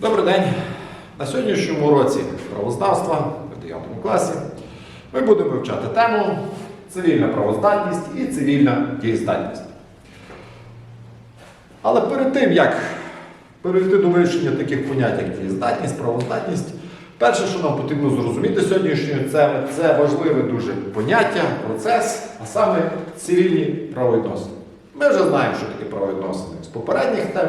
Добрий день. На сьогоднішньому уроці правознавства в 9 класі ми будемо вивчати тему цивільна правоздатність і цивільна дієздатність. Але перед тим, як перейти до вивчення таких понять, як дієздатність, правоздатність, перше, що нам потрібно зрозуміти сьогоднішньої теми, це важливе дуже поняття, процес, а саме цивільні правовідносини. Ми вже знаємо, що таке правовідносини з попередніх тем.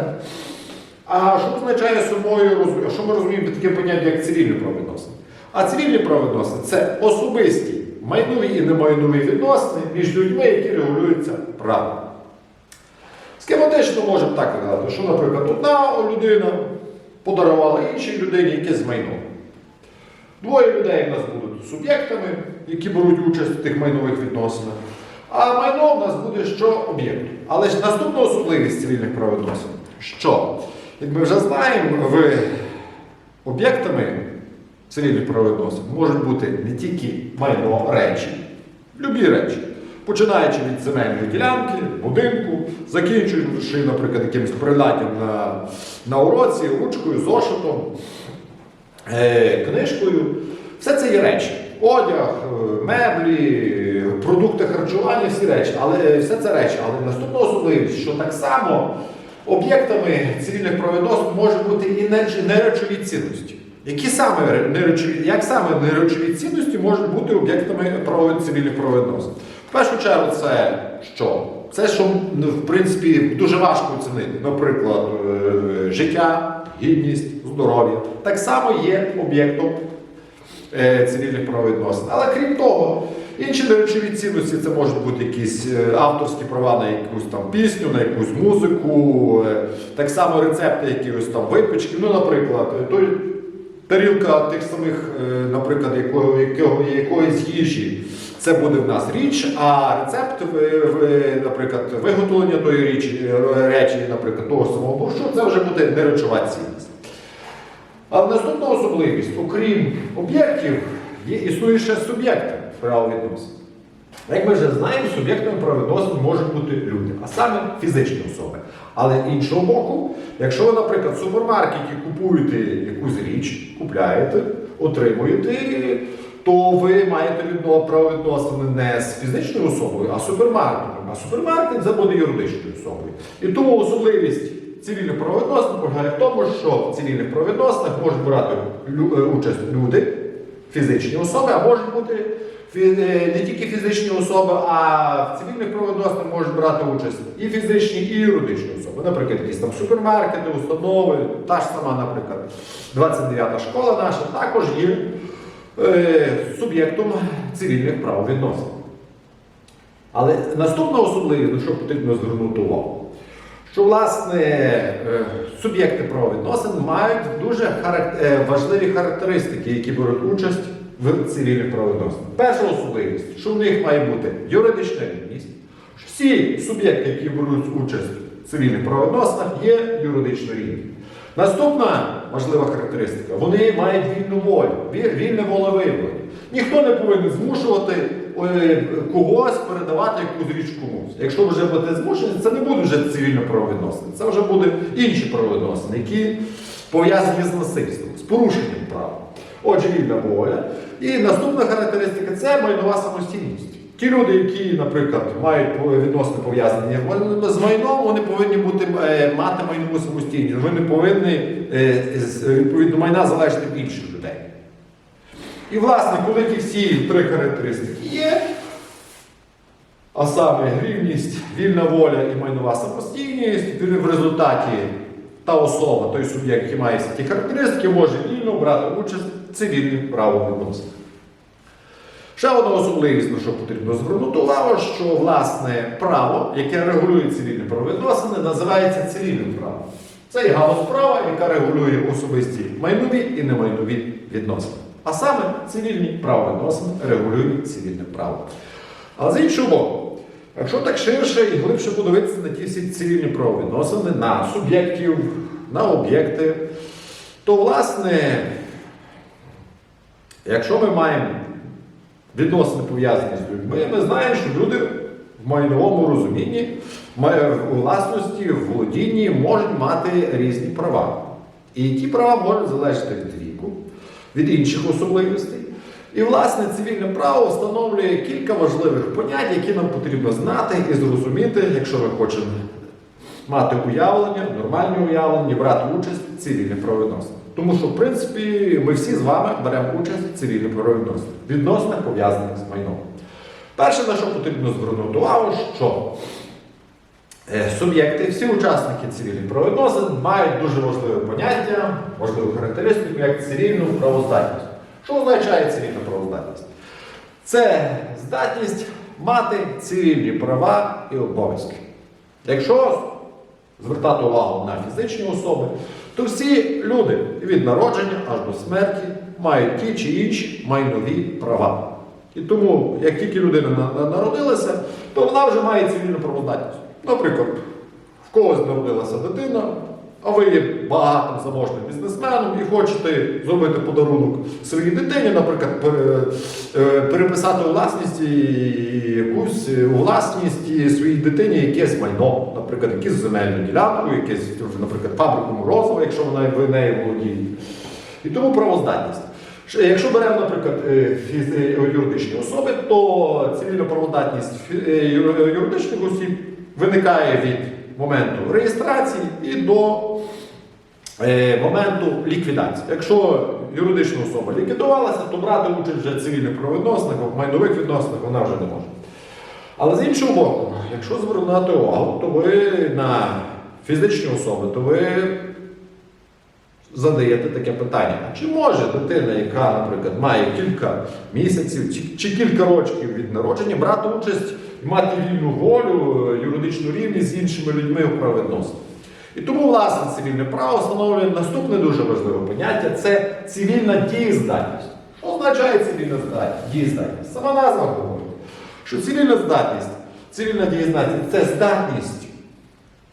А що означає собою що ми розуміємо таке поняття, як цивільні правовідносини? А цивільні правовідносини це особисті майнові і немайнові відносини між людьми, які регулюються правом. Схематично можемо так казати, що, наприклад, одна людина подарувала іншій людині якесь майно. Двоє людей в нас будуть суб'єктами, які беруть участь в тих майнових відносинах. А майно в нас буде що об'єктом. Але ж наступна особливість цивільних правовідносин, що, як ми вже знаємо, в об'єктами цивільних правовідносин можуть бути не тільки майно речі, любі речі. Починаючи від земельної ділянки, будинку, закінчуючи, наприклад, якимось приладдям на, на уроці, ручкою, зошитом, е, книжкою. Все це є речі. Одяг, е, меблі, продукти харчування, всі речі. Але все це речі. Але наступна особливість, що так само об'єктами цивільних правовідносин може бути і нереч- неречові цінності. Які саме ре- неречові, як саме неречові цінності можуть бути об'єктами цивільних правовідносин? В першу чергу, це що? Це, що ну, в принципі дуже важко оцінити. Наприклад, е, життя, гідність, здоров'я. Так само є об'єктом е, цивільних правовідносин. Але крім того, інші неречові цінності це можуть бути якісь е, авторські права на якусь там пісню, на якусь музику, е, так само рецепти якихось там випічки. Ну, наприклад, е, той тарілка тих самих, е, наприклад, якого, якого, якоїсь їжі. Це буде в нас річ, а рецепт, наприклад, виготовлення тої річі, е, речі, наприклад, того самого борщу, це вже буде неречова цінність. А наступна особливість, окрім об'єктів, є існує ще суб'єкти правовідносин. Як ми вже знаємо, суб'єктами правовідносин можуть бути люди, а саме фізичні особи. Але іншого боку, якщо ви, наприклад, в супермаркеті купуєте якусь річ, купляєте, отримуєте, то ви маєте відно правовідносини не з фізичною особою, а супермаркетом. А супермаркет це буде юридичною особою. І тому особливість цивільних правовідносин полягає в тому, що в цивільних правовідносинах можуть брати е, участь люди, фізичні особи, а можуть бути е, не тільки фізичні особи, а в цивільних правовідносинах можуть брати участь і фізичні, і юридичні особи. Наприклад, якісь там супермаркети, установи, та ж сама, наприклад, 29-та школа наша також є е, суб'єктом цивільних правовідносин. Але наступна особливість, на що потрібно звернути увагу, що власне е, суб'єкти правовідносин мають дуже е, важливі характеристики, які беруть участь в цивільних правовідносинах. Перша особливість, що в них має бути юридична рівність. Всі суб'єкти, які беруть участь в цивільних правовідносинах, є юридично рівні. Наступна важлива характеристика, вони мають вільну волю, вільне волевиявлення. Ніхто не повинен змушувати е, когось передавати якусь річ комусь. Якщо вже буде змушені, це не буде вже цивільно правовідносини, це вже буде інші правовідносини, які пов'язані з насильством, з порушенням права. Отже, вільна воля. І наступна характеристика це майнова самостійність. Ті люди, які, наприклад, мають відносини пов'язані з майном, вони повинні бути, е, мати майнову самостійність. Вони повинні е, відповідно майна залежати від інших людей. І, власне, коли ті всі три характеристики є, а саме рівність, вільна воля і майнова самостійність, в результаті та особа, той суб'єкт, який має ті характеристики, може вільно брати участь в цивільних правовідносинах. Ще одна особливість, на що потрібно звернути увагу, що власне право, яке регулює цивільні правовідносини, називається цивільним правом. Це є галузь права, яка регулює особисті майнові і немайнові відносини. А саме цивільні правовідносини регулюють цивільне право. А з іншого боку, якщо так ширше і глибше подивитися на ті всі цивільні правовідносини, на суб'єктів, на об'єкти, то власне, якщо ми маємо відносини пов'язані з людьми, ми знаємо, що люди в майновому розумінні, у власності, в володінні можуть мати різні права. І ті права можуть залежати від віку, від інших особливостей. І, власне, цивільне право встановлює кілька важливих понять, які нам потрібно знати і зрозуміти, якщо ми хочемо мати уявлення, нормальне уявлення, брати участь в цивільних правовідносинах. Тому що, в принципі, ми всі з вами беремо участь в цивільних правовідносинах, відносинах пов'язаних з майном. Перше, на що потрібно звернути увагу, що е, суб'єкти, всі учасники цивільних правовідносин мають дуже важливе поняття, важливу характеристику, як цивільну правоздатність. Що означає цивільна правоздатність? Це здатність мати цивільні права і обов'язки. Якщо звертати увагу на фізичні особи, то всі люди від народження аж до смерті мають ті чи інші майнові права. І тому, як тільки людина на- на- народилася, то вона вже має цивільну правоздатність. Наприклад, в когось народилася дитина, а ви є багатим заможним бізнесменом і хочете зробити подарунок своїй дитині, наприклад, е, переписати у власність якусь е, у власність своїй дитині якесь майно, наприклад, якусь земельну ділянку, якесь, наприклад, фабрику морозива, якщо вона ви нею володіє. І тому правоздатність. Якщо беремо, наприклад, е, е, юридичні особи, то цивільна правоздатність е, юр- юридичних осіб виникає від моменту реєстрації і до моменту ліквідації. Якщо юридична особа ліквідувалася, то брати участь вже в цивільних правовідносинах, в майнових відносинах вона вже не може. Але з іншого боку, якщо звернути увагу, то ви на фізичні особи, то ви задаєте таке питання. Чи може дитина, яка, наприклад, має кілька місяців чи, чи кілька років від народження, брати участь і мати вільну волю, юридичну рівність з іншими людьми у правовідносинах? І тому, власне, цивільне право встановлює наступне дуже важливе поняття це цивільна дієздатність. Що означає цивільна здатність? Дієздатність? Сама назва що цивільна здатність, цивільна дієздатність це здатність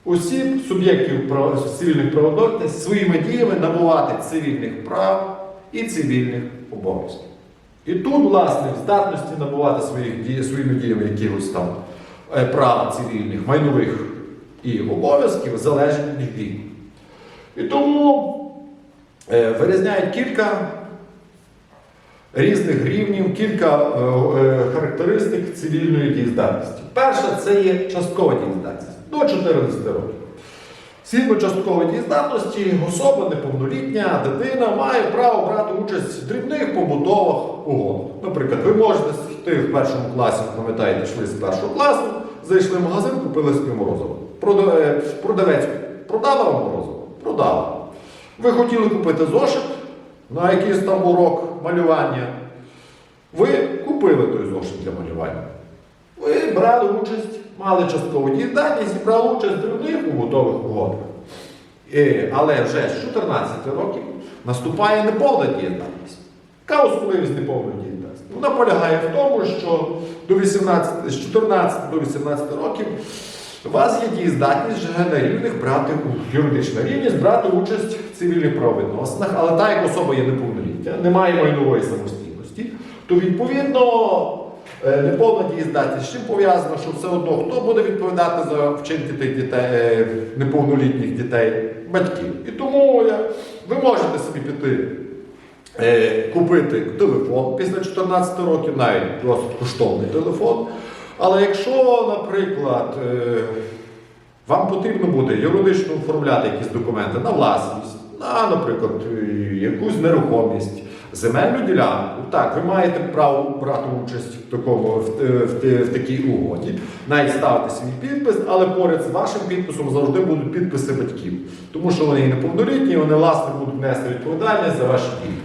осіб, суб'єктів цивільних правовідносин своїми діями набувати цивільних прав і цивільних обов'язків. І тут, власне, здатності набувати своїх своїми діями якихось там е, прав цивільних, майнових і обов'язків залежить від віку. І тому е, вирізняють кілька різних рівнів, кілька е, е, характеристик цивільної дієздатності. Перша це є часткова дієздатність до 14 років. Згідно часткової дієздатності, особа неповнолітня дитина має право брати участь в дрібних побутових угодах. Наприклад, ви можете йти в першому класі, пам'ятаєте, йшли з першого класу, зайшли в магазин, купили собі морозиво. Е, Продавець продала вам морозиво? Продала. Ви хотіли купити зошит на якийсь там урок малювання. Ви купили той зошит для малювання. Ви брали участь, мали часткову дієздатність і брали участь в дрібних побутових угодах. Е, Але вже з 14 років наступає неповна дієздатність. Яка особливість неповної дієздатності? Вона полягає в тому, що до 18, з 14 до 18 років у вас є дієздатність вже на рівних брати юридична рівність брати участь в цивільних правовідносинах, але так як особа є неповнолітня, не має майнової самостійності, то відповідно е, неповна дієздатність з чим пов'язано, що все одно хто буде відповідати за вчинки тих дітей, е, неповнолітніх дітей, батьків. І тому ви можете собі піти. Е, купити телефон після 14 років, навіть досить коштовний телефон. Але якщо, наприклад, е, вам потрібно буде юридично оформляти якісь документи на власність, на, наприклад, е, якусь нерухомість, земельну ділянку, так, ви маєте право брати участь в, такому, в, е, в, в такій угоді, навіть ставити свій підпис, але поряд з вашим підписом завжди будуть підписи батьків. Тому що вони неповнолітні, вони власне будуть нести відповідальність за ваші дії.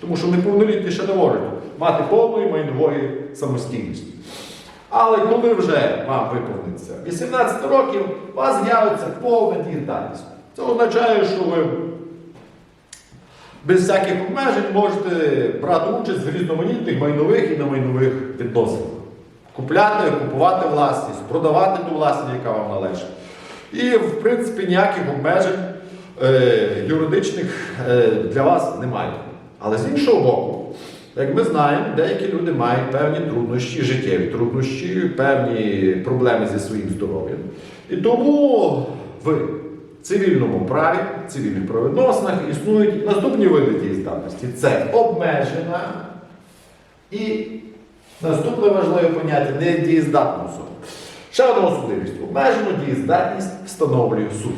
Тому що неповнолітні ще не можуть мати повної майнової самостійності. Але коли вже вам виповниться 18 років, у вас з'явиться повна дієздатність. Це означає, що ви без всяких обмежень можете брати участь в різноманітних майнових і немайнових відносинах. Купляти, купувати власність, продавати ту власність, яка вам належить. І, в принципі, ніяких обмежень е, юридичних е, для вас немає. Але з іншого боку, як ми знаємо, деякі люди мають певні труднощі, життєві труднощі, певні проблеми зі своїм здоров'ям. І тому В цивільному праві, цивільних правовідносинах існують наступні види дієздатності. Це обмежена і наступне важливе поняття недієздатна особа. Ще одна особливість. Обмежену дієздатність встановлює суд.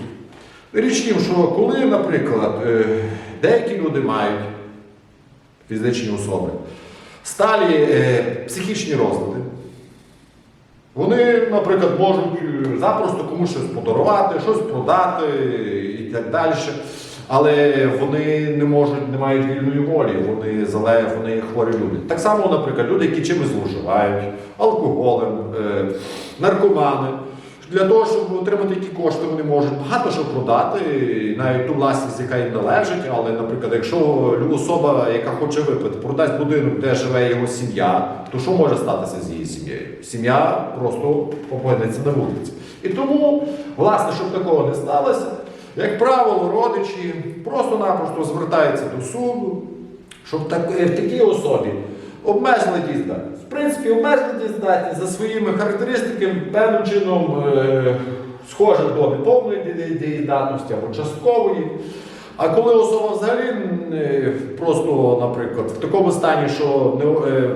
Річ тім, що коли, наприклад, е, деякі люди мають фізичні особи, сталі е, психічні розлади, вони, наприклад, можуть е, запросто комусь щось подарувати, щось продати і так далі. Але вони не можуть, не мають вільної волі, вони зале, вони хворі люди. Так само, наприклад, люди, які чимось зловживають, алкоголем, е, наркомани. Для того, щоб отримати які кошти, вони можуть багато що продати, навіть ту власність, яка їм належить. Але, наприклад, якщо особа, яка хоче випити, продасть будинок, де живе його сім'я, то що може статися з її сім'єю? Сім'я просто опиниться на вулиці. І тому, власне, щоб такого не сталося, як правило, родичі просто-напросто звертаються до суду, щоб такій особі обмежили дієздатність. Принципі, обмежена дієздатність за своїми характеристиками певним чином е, схожа до неповної ді- дієздатності або часткової. А коли особа взагалі е, просто, наприклад, в такому стані, що не, е,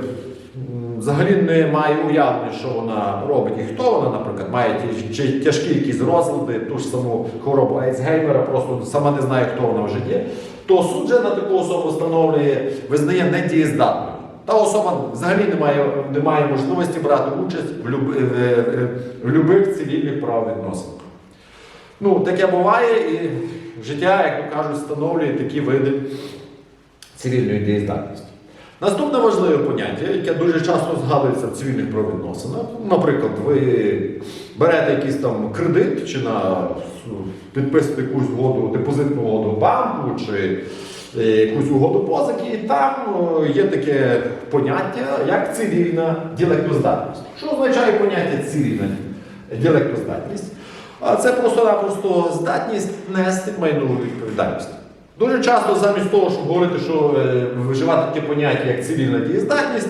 взагалі не має уявлення, що вона робить і хто вона, наприклад, має ті- чи тяжкі якісь розлади, ту ж саму хворобу Альцгеймера, просто сама не знає, хто вона вже є, то суд же на таку особу встановлює, визнає недієздатною. Та особа взагалі не має, не має можливості брати участь в, люб, в, в, в любих цивільних правовідносинах. Ну, таке буває, і життя, як то кажуть, встановлює такі види цивільної дієздатності. Наступне важливе поняття, яке дуже часто згадується в цивільних правовідносинах. Наприклад, ви берете якийсь там кредит чи на підписуєте якусь угоду, депозитну угоду в банку, чи е, якусь угоду позики, і там е, є таке поняття, як цивільна ділектоздатність. Що означає поняття цивільна ділектоздатність? А це просто-напросто здатність нести майнову відповідальність. Дуже часто, замість того, щоб говорити, що е, вживати таке поняття, як цивільна дієздатність,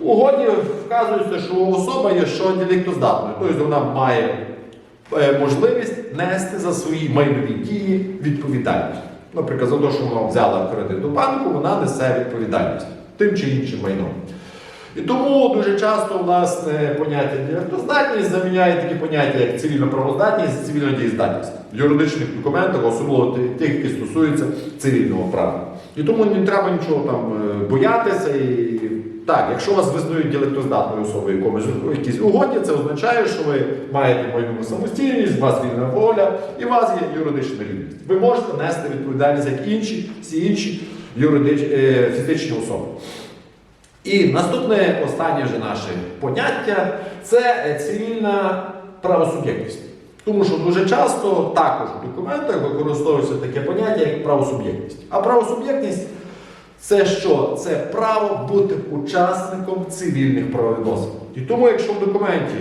у угоді вказується, що особа є що ділектоздатною, тобто вона має е, можливість нести за свої майнові дії відповідальність. Наприклад, за те, що вона взяла кредит у банку, вона несе відповідальність тим чи іншим майном. І тому дуже часто власне поняття дієздатність заміняє такі поняття, як цивільна правоздатність і цивільна дієздатність в юридичних документах, особливо тих, які стосуються цивільного права. І тому не треба нічого там е, боятися. І так, якщо вас визнають діалектоздатною особою якомусь в якійсь угоді, це означає, що ви маєте майнову самостійність, у вас вільна воля і у вас є юридична рівність. Ви можете нести відповідальність як інші, всі інші юридич, е, фізичні особи. І наступне останнє вже наше поняття це е, цивільна правосуб'єктність. Тому що дуже часто також в документах використовується таке поняття, як правосуб'єктність. А правосуб'єктність це що? Це право бути учасником цивільних правовідносин. І тому, якщо в документі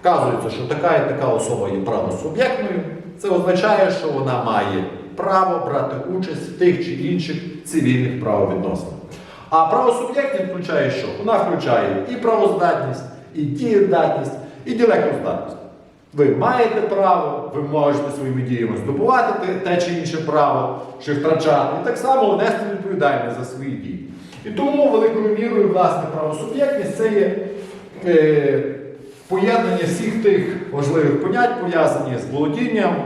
вказується, що така і така особа є правосуб'єктною, це означає, що вона має право брати участь в тих чи інших цивільних правовідносинах. А правосуб'єктність включає що? Вона включає і правоздатність, і дієздатність, і ділектоздатність. Ви маєте право, ви можете своїми діями здобувати те, чи інше право, чи втрачати, і так само нести відповідальність за свої дії. І тому великою мірою власне правосуб'єктність це є е, поєднання всіх тих важливих понять, пов'язані з володінням,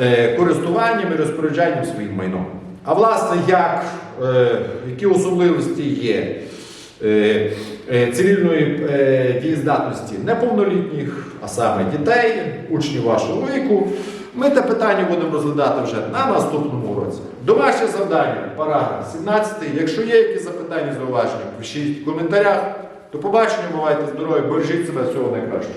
е, користуванням і розпоряджанням своїм майном. А власне, як, е, які особливості є е, цивільної е, дієздатності неповнолітніх, а саме дітей, учнів вашого віку, ми те питання будемо розглядати вже на наступному році. Домашнє завдання, параграф 17. Якщо є якісь запитання, зауваження, пишіть в коментарях. До побачення, бувайте здорові, бережіть себе всього найкращого.